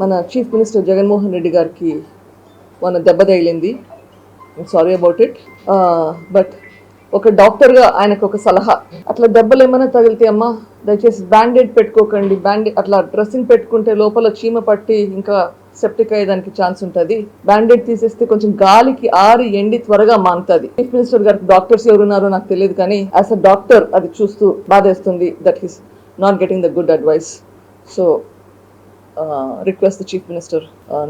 మన chief minister Jaganmohan Reddy గారికి మన దెబ్బ తగిలింది. సారీ అబౌట్ ఇట్ బట్ ఒక డాక్టర్గా ఆయనకు ఒక సలహా. అట్లా దెబ్బలు ఏమైనా తగిలితే అమ్మా దయచేసి బ్యాండేడ్ పెట్టుకోకండి. బ్యాండేడ్ అట్లా డ్రెస్సింగ్ పెట్టుకుంటే లోపల చీమ పట్టి ఇంకా సెప్టిక్ అయ్యేదానికి ఛాన్స్ ఉంటుంది. బ్యాండేడ్ తీసేస్తే కొంచెం గాలికి ఆరి ఎండి త్వరగా మానుతుంది. చీఫ్ మినిస్టర్ గారికి డాక్టర్స్ ఎవరున్నారో నాకు తెలియదు కానీ యాజ్ అ డాక్టర్ అది చూస్తూ బాధేస్తుంది that he's not getting the good advice so request the chief minister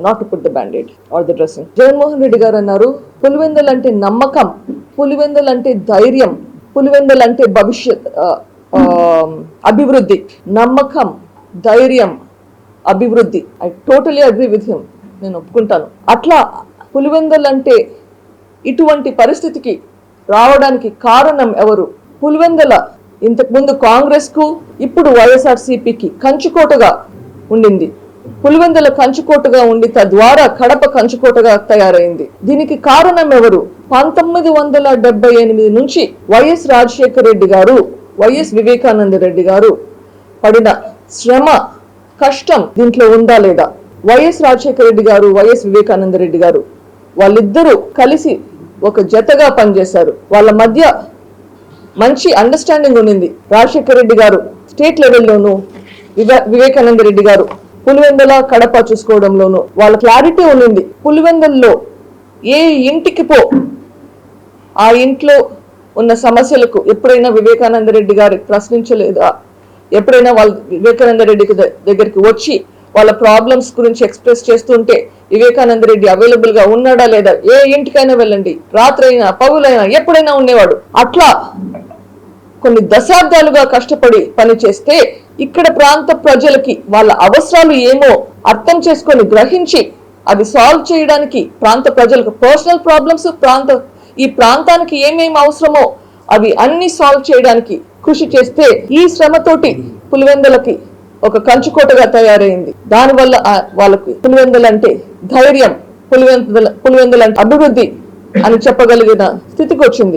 not to put the bandaid or the dressing Jaganmohan Reddy garu అన్నారు పులివెందల్ అంటే నమ్మకం పులివెందల్ అంటే ధైర్యం పులివెందల్ అంటే భవిష్యత్ అభివృద్ధి నమ్మకం ధైర్యం అభివృద్ధి. I totally agree with him నేను ఒప్పుకుంటాను. అట్లా పులివెందల్ అంటే ఇటువంటి పరిస్థితికి రావడానికి కారణం ఎవరు? పులివెందల ఇంతకుముందు కాంగ్రెస్కు ఇప్పుడు వైఎస్ఆర్సీపీకి కంచుకోటగా ఉండింది. పులివెందుల కంచుకోటగా ఉండి తద్వారా కడప కంచుకోటగా తయారైంది. దీనికి కారణం ఎవరు? పంతొమ్మిది వందల డెబ్బై ఎనిమిది నుంచి వైఎస్ రాజశేఖర రెడ్డి గారు వైఎస్ వివేకానంద రెడ్డి గారు పడిన శ్రమ కష్టం దీంట్లో ఉందా లేదా? వైఎస్ రాజశేఖర రెడ్డి గారు వైఎస్ వివేకానంద రెడ్డి గారు వాళ్ళిద్దరూ కలిసి ఒక జతగా పనిచేశారు. వాళ్ళ మధ్య మంచి అండర్స్టాండింగ్ ఉండింది. రాజశేఖర రెడ్డి గారు స్టేట్ లెవెల్లోనూ వివేకానంద రెడ్డి గారు పులివెందల కడప చూసుకోవడంలోనూ వాళ్ళ క్లారిటీ ఉండింది. పులివెందల్లో ఏ ఇంటికి పో. ఆ ఇంట్లో ఉన్న సమస్యలకు ఎప్పుడైనా వివేకానంద రెడ్డి గారి ప్రశ్నించలేదా? ఎప్పుడైనా వాళ్ళ వివేకానంద రెడ్డికి దగ్గరికి వచ్చి వాళ్ళ ప్రాబ్లమ్స్ గురించి ఎక్స్ప్రెస్ చేస్తుంటే వివేకానంద రెడ్డి అవైలబుల్గా ఉన్నాడా లేదా? ఏ ఇంటికైనా వెళ్ళండి. రాత్రైనా పగులైనా ఎప్పుడైనా ఉండేవాడు. అట్లా కొన్ని దశాబ్దాలుగా కష్టపడి పని చేస్తే ఇక్కడ ప్రాంత ప్రజలకి వాళ్ళ అవసరాలు ఏమో అర్థం చేసుకొని గ్రహించి అవి సాల్వ్ చేయడానికి ప్రాంత ప్రజలకు పర్సనల్ ప్రాబ్లమ్స్ ప్రాంత ఈ ప్రాంతానికి ఏమేమి అవసరమో అవి అన్ని సాల్వ్ చేయడానికి కృషి చేస్తే ఈ శ్రమతోటి పులివెందులకి ఒక కంచుకోటగా తయారైంది. దానివల్ల వాళ్ళకి పులివెందులంటే ధైర్యం పులివెందుల పులివెందులంటే అభివృద్ధి అని చెప్పగలిగిన స్థితికి వచ్చింది